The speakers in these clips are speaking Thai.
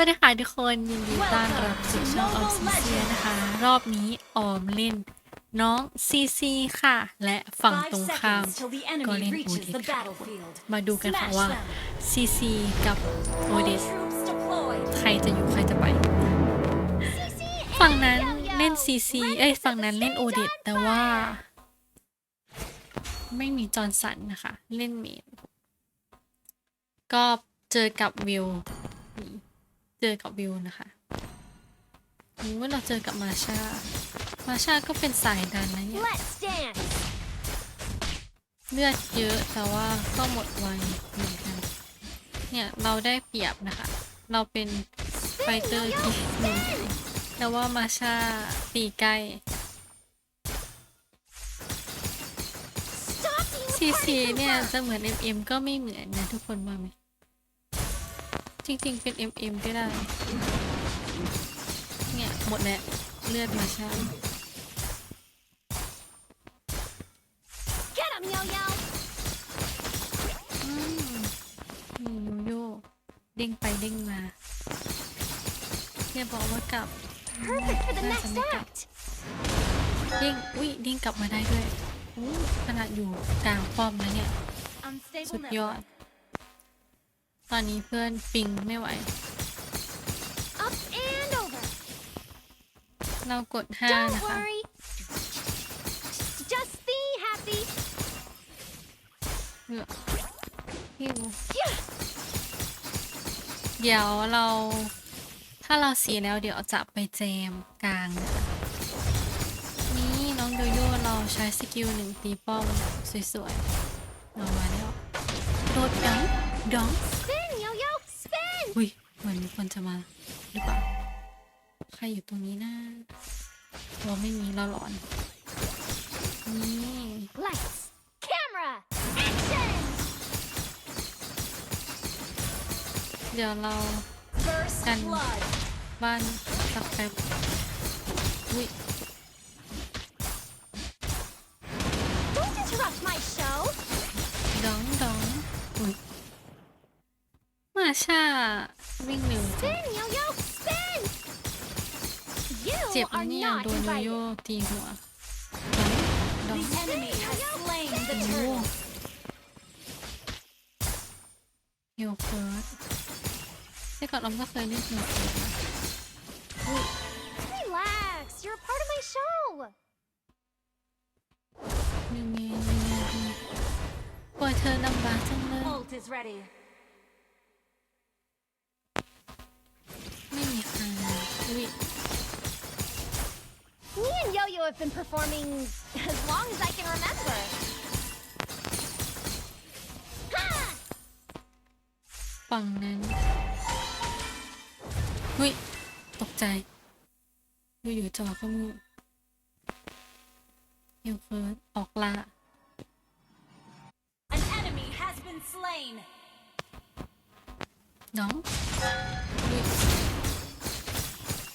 สวัสดีค่ะทุกคนยินดีต้อนรับสู่ช่องออมซีเซียนะคะ รอบนี้ออมเล่น น้องซีซีค่ะ และฝั่ง Five ตรงข้าม seconds till the ก็ enemy เล่นโอ reaches เด the ตค่ะ battlefield. มาดูกันค่ะ Smash ว่า them. ซีซีกับโอ All เดต troops deployed. ใครจะอยู่ใครจะไป ฝั่งนั้นเล่นซีซีเอ้ยฝั่งนั้นเล่นโอเดตแต่ว่า ไม่มีจอร์นสันนะคะ เล่นเมดก็เจอกับวิวนี่ เจอกับวิวนะคะหรือว่าเราเจอกับมาชา มาชาก็เป็นสายดันนะเนี่ย Let's dance. เลือดเยอะแต่ว่าก็หมดไวเหมือนกัน เนี่ยเราได้เปรียบนะคะ เราเป็นไฟเตอร์ที่หนึ่งแต่ว่ามาชาตีใกล้ Stop being ซี a ซี party เนี่ย pooper. จะเหมือน MM ก็ไม่เหมือนนะทุกคนว่าไหม จริงๆ เป็น MM ก็ได้ เนี่ย หมดแล้ว เลือดมาชา Get him, Yo-Yo. อืมนี่โยโย่เด้งไปเด้งมาเนี่ยบอกว่ากลับ Perfect for the น่าจะ next ไม่กลับ act. เด้งอุ้ยเด้งกลับมาได้ด้วยอู้ขนาดอยู่กลางป้อมนะเนี่ย Unstable สุด network. ยอด ตอนนี้เพื่อนปิงไม่ไหว Up and over. เรากดห้า Don't นะคะ worry. Just be happy. เหลือหิว Yeah. เดี๋ยวเรา ถ้าเราเสียแล้วเดี๋ยวจะไปแจมกลางนะคะนี่น้องโยโย่เราใช้สกิลหนึ่งตีป้อมสวยๆเรามาแล้วโดดดังดัง Spin, Yo-Yo. Spin. อุ้ยเหมือนมีคนจะมาหรือเปล่า ใครอยู่ตรงนี้นะเราไม่มีเราหลอน นี่ Lights. Camera. Action. เดี๋ยวเรา First Done. blood. บ้านสักแป๊บอุ้ย ชาวิ่งเร็วจัง Spin, Yo-Yo. Spin. You เจ็บนะ are เนี่ย not โดนโย invited. โย่ตีหัวดอง The enemy has slain the โอ้ turtle. เฮลเฟิร์สแต่ก่อนออมก็เคยเล่นเฮลเฟิร์สนะอุ้ย Relax. You're a part of my show. ยังไงยังไงดีปล่อยเธอลำบากจังเลย Me and Yo-Yo have been performing as long as I can remember. Ha! ฝั่งนั้นอุ้ย ตกใจอยู่ๆจอก็มืดเฮลเฟิร์สออกล่า An enemy has been slain. น้องอุ๊ยอุ๊ย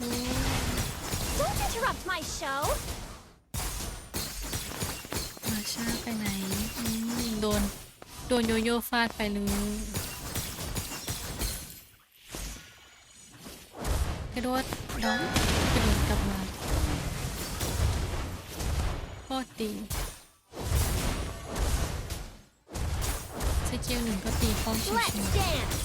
Don't interrupt my show. มาชาไปไหนอืมโดน โดนโยโย่ฟาดไปเลยกระโดดน้องกระโดดกลับมาโคตรดีสกิลหนึ่งก็ตีป้อมชิว Let's ๆ dance.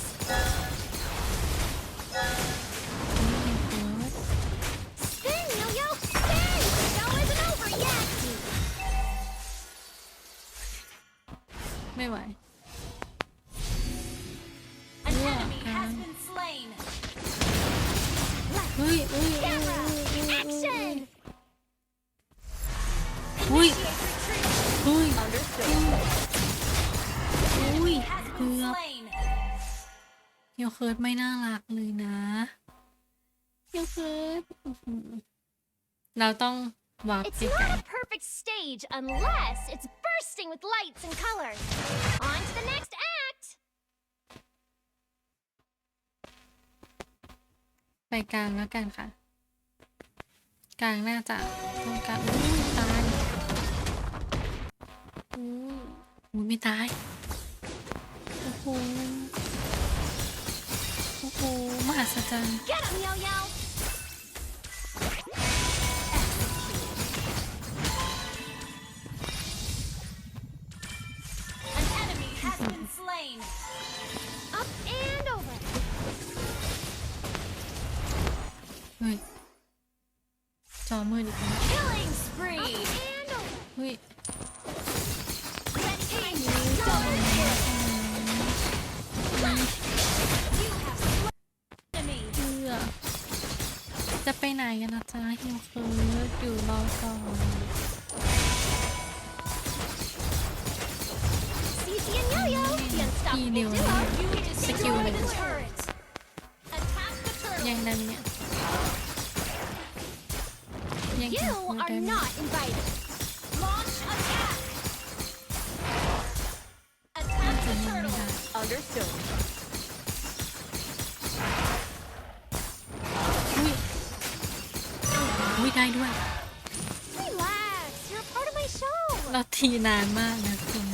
ไม่ไหว An Yeah, enemy has um, been slain. เฮ้ยเฮ้ยเฮ้ย Camera. เฮ้ย Action. เฮ้ย Initiate retreat. เฮ้ย Understood. อุ้ย Has เกื been อบ slain. โยเคิร์ดไม่น่ารักเลยนะโยเคิร์ดอื้อหือเราต้องวาร์ป It's ไปไกล not a perfect stage unless it's bursting with lights and colors. On to the next act. ไปกลางแล้วกันค่ะ กลางน่าจะต้องการอุ้ยตายอุ้ยอุ้ยไม่ตาย โอ้โห โอ้โหมหัศจรรย์ Get him, Yo Yo! กันนะจ๊ะฮิวเคิร์ดอยู่รอก่อน CC and Yo Yo, the unstoppable Email. duo. You Skill destroy the level. turret. Attack the turtle. ยังได้ไหมเนี่ยยัง You จับมือ are ได้ไหม not invited. ได้ด้วยเราทีนานมากนะคุณ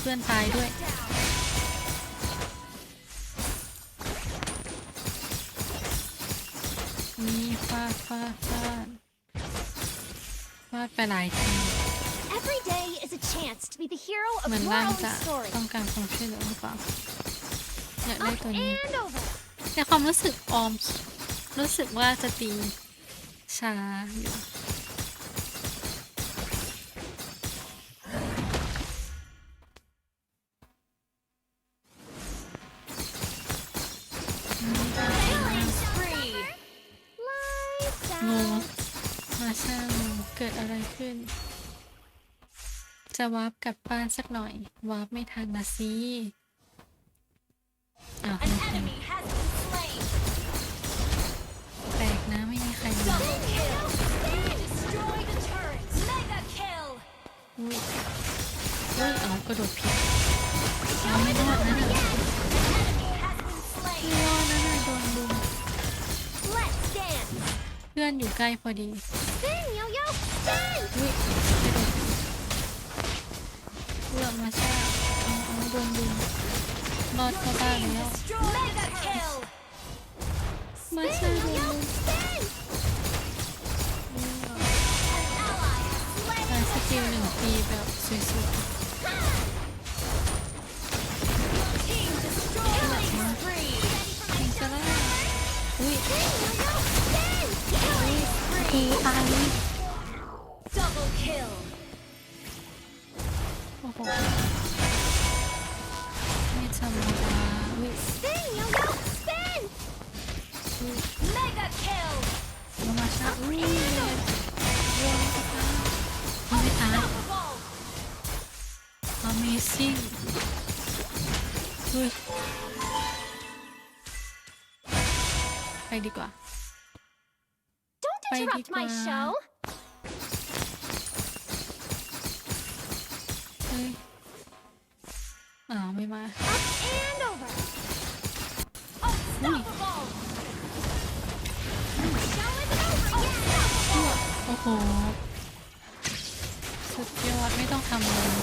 เพื่อนตายด้วย นี่ฟาดฟาดฟาดฟาดไปหลายที Every day is a chance to be the hero เห of มือน your ร่าง own จะ story. ต้องการความช่วยเหลือหรือเปล่าอยากได้ Up ตัวนี้ and over. ในความรู้สึกออม รู้สึกว่าจะตีช้าอยู่ จะวาร์ปกลับบ้านสักหน่อยวาร์ปไม่ทันนะสิอ้าว An enemy has been slain. แปลกนะไม่มีใครมา Double kill. Destroy the turret. Mega kill. อุ้ยอุ้ยเอากระโดดผิดเอาไม่รอดนะน่ะ An enemy has been ไม่ slain. รอดนะน่ะโดนลุม Let's dance. เพื่อนอยู่ใกล้พอดี Spin, yo yo, spin. อุ้ย มาช่าเอาเอาโดนลุมรอดเข้าบ้าน Team แล้ว destroy Mega kill. มา Spin, ช่า yo โดน yo, ลุม spin. An ally has slain ใช้สกิลหนึ่งตีแบบสวย Team destroy Killing spree. ๆมันจะล่าอุ้ย Spin, yo yo, spin. Killing ตี spree. ต โยนกระทะไม่ตาย Unstoppable. Amazing อุ้ยไปดีกว่า Don't Bye, interrupt my Dikwa. show. เฮ้ย อ้าวไม่มาอุ้โอ้โห สุดยอดไม่ต้องทำอะไรเลย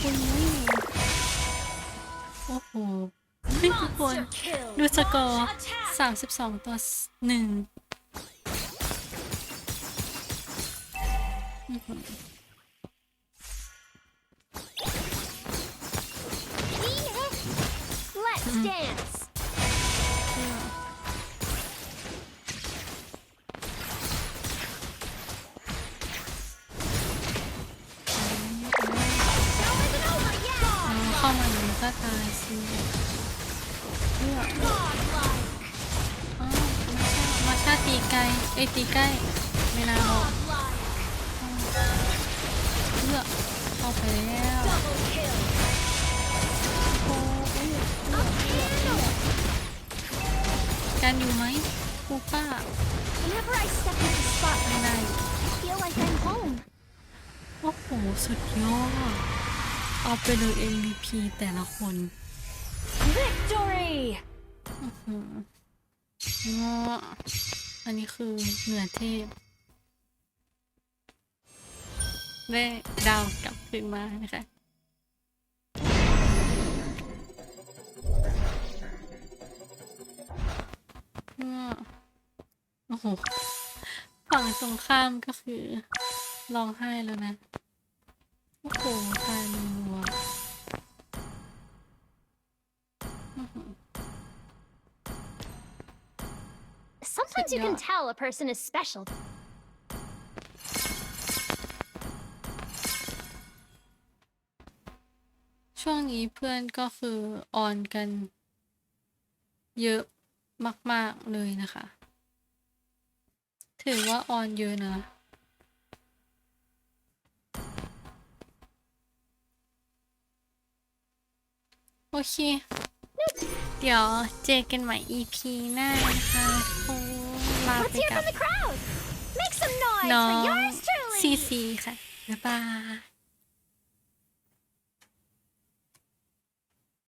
คุณนี่โอ้โหเฮ้ยทุกคนดูสกอร์สามสิบสองต่อหนึ่งอื้อ ก็ตายสิเลือกมาชามาตีไกลเอ้ยตีใกล้ไม่น่าหรอกเลือกเข้าไปแล้วกันอยู่ไหมคูป้าไม่ได้โอ้โหสุดยอด อาไปเลย MVP แต่ละคน Victory. อืมอ๋ออันนี้คือเหนือเทพ ได้ดาวกลับคืนมานะคะอ้อโอ้โห ฝั่งตรงข้ามก็คือร้องไห้แล้วนะ โอ้โหตาย Sometimes you can Yeah. tell a person is special ช่วงนี้เพื่อนก็คือออนกัน เยอะมาก ๆ เลยนะคะ ถือว่าออนเยอะนะ โอเค เดี๋ยวเจอกันใหม่ EP หน้านะคะโอ้ลา Let's ไป hear กับ from the crowd. Make some noise น้อ for ง yours truly. ซีซีค่ะ บ๊ายบาย